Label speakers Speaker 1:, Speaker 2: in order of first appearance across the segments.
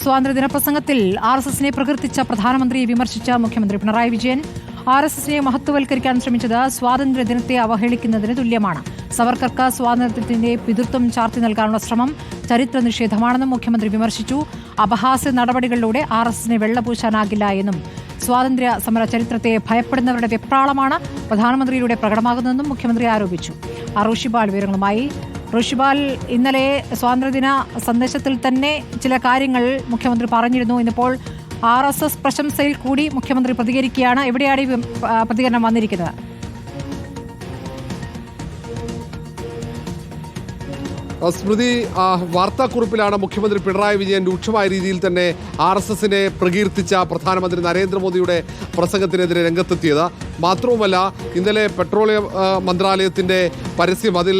Speaker 1: സ്വാതന്ത്ര്യദിന പ്രസംഗത്തിൽ R S എസിനെ പ്രകീർത്തിച്ച പ്രധാനമന്ത്രിയെ വിമർശിച്ച മുഖ്യമന്ത്രി പിണറായി വിജയൻ ആർ എസ് എസിനെ മഹത്വവൽക്കരിക്കാൻ ശ്രമിച്ചത് സ്വാതന്ത്ര്യദിനത്തെ അവഹേളിക്കുന്നതിന് തുല്യമാണ്. സവർക്കർക്ക് സ്വാതന്ത്ര്യത്തിന്റെ പിതൃത്വം ചാർത്തി നൽകാനുള്ള ശ്രമം ചരിത്ര നിഷേധമാണെന്നും മുഖ്യമന്ത്രി വിമർശിച്ചു. അപഹാസ്യ നടപടികളിലൂടെ ആർ എസ് എസിനെ വെള്ളപൂശാനാകില്ല എന്നും സ്വാതന്ത്ര്യ സമര ചരിത്രത്തെ ഭയപ്പെടുന്നവരുടെ വെപ്രാളമാണ് പ്രധാനമന്ത്രിയിലൂടെ പ്രകടമാകുന്നതെന്നും മുഖ്യമന്ത്രി ആരോപിച്ചു. അറൂഷിബാൾ വിവരങ്ങളുമായി ഋഷിപാൽ ഇന്നലെ സ്വാതന്ത്ര്യദിന സന്ദേശത്തിൽ തന്നെ ചില കാര്യങ്ങൾ മുഖ്യമന്ത്രി പറഞ്ഞിരുന്നു. ഇന്നിപ്പോൾ ആർ എസ് എസ് പ്രശംസയിൽ കൂടി മുഖ്യമന്ത്രി പ്രതികരിക്കുകയാണ്. എവിടെയാണ് ഈ പ്രതികരണം വന്നിരിക്കുന്നത്?
Speaker 2: സ്മൃതി വാർത്താക്കുറിപ്പിലാണ് മുഖ്യമന്ത്രി പിണറായി വിജയൻ രൂക്ഷമായ രീതിയിൽ തന്നെ ആർ എസ് എസിനെ പ്രകീർത്തിച്ച പ്രധാനമന്ത്രി നരേന്ദ്രമോദിയുടെ പ്രസംഗത്തിനെതിരെ രംഗത്തെത്തിയത്. മാത്രവുമല്ല ഇന്നലെ പെട്രോളിയം മന്ത്രാലയത്തിന്റെ പരസ്യം അതിൽ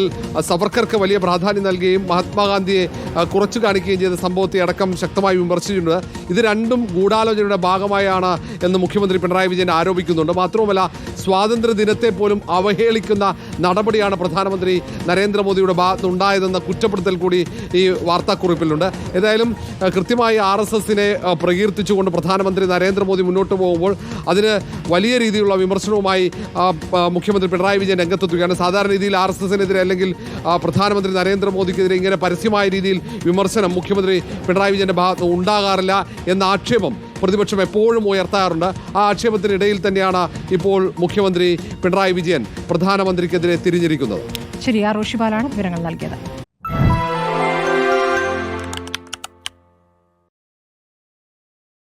Speaker 2: സവർക്കർക്ക് വലിയ പ്രാധാന്യം നൽകുകയും മഹാത്മാഗാന്ധിയെ കുറച്ചു കാണിക്കുകയും ചെയ്ത സംഭവത്തെ അടക്കം ശക്തമായി വിമർശിച്ചിട്ടുണ്ട്. ഇത് രണ്ടും ഗൂഢാലോചനയുടെ ഭാഗമായാണ് എന്ന് മുഖ്യമന്ത്രി പിണറായി വിജയൻ ആരോപിക്കുന്നുണ്ട്. മാത്രവുമല്ല സ്വാതന്ത്ര്യ ദിനത്തെ പോലും അവഹേളിക്കുന്ന നടപടിയാണ് പ്രധാനമന്ത്രി നരേന്ദ്രമോദിയുടെ ഭാഗത്തുണ്ടായതെന്ന കുറ്റപ്പെടുത്തൽ കൂടി ഈ വാർത്താക്കുറിപ്പിലുണ്ട്. ഏതായാലും കൃത്യമായി ആർ എസ് എസിനെ പ്രകീർത്തിച്ചുകൊണ്ട് പ്രധാനമന്ത്രി നരേന്ദ്രമോദി മുന്നോട്ട് പോകുമ്പോൾ അതിന് വലിയ രീതിയിലുള്ള വിമർശനവുമായി മുഖ്യമന്ത്രി പിണറായി വിജയൻ രംഗത്തെത്തുകയാണ്. സാധാരണ രീതിയിൽ ആർ എസ് എസിനെതിരെ അല്ലെങ്കിൽ പ്രധാനമന്ത്രി നരേന്ദ്രമോദിക്കെതിരെ ഇങ്ങനെ പരസ്യമായ രീതിയിൽ വിമർശനം മുഖ്യമന്ത്രി പിണറായി വിജയന്റെ ഭാഗത്ത് ഉണ്ടാകാറില്ല എന്ന ആക്ഷേപം പ്രതിപക്ഷം എപ്പോഴും ഉയർത്താറുണ്ട്. ആ ആക്ഷേപത്തിനിടയിൽ തന്നെയാണ് ഇപ്പോൾ മുഖ്യമന്ത്രി പിണറായി വിജയൻ പ്രധാനമന്ത്രിക്കെതിരെ തിരിഞ്ഞിരിക്കുന്നത്.
Speaker 1: ശരി ആ ഋഷിപാലാണ് വിവരങ്ങൾ നൽകിയത്.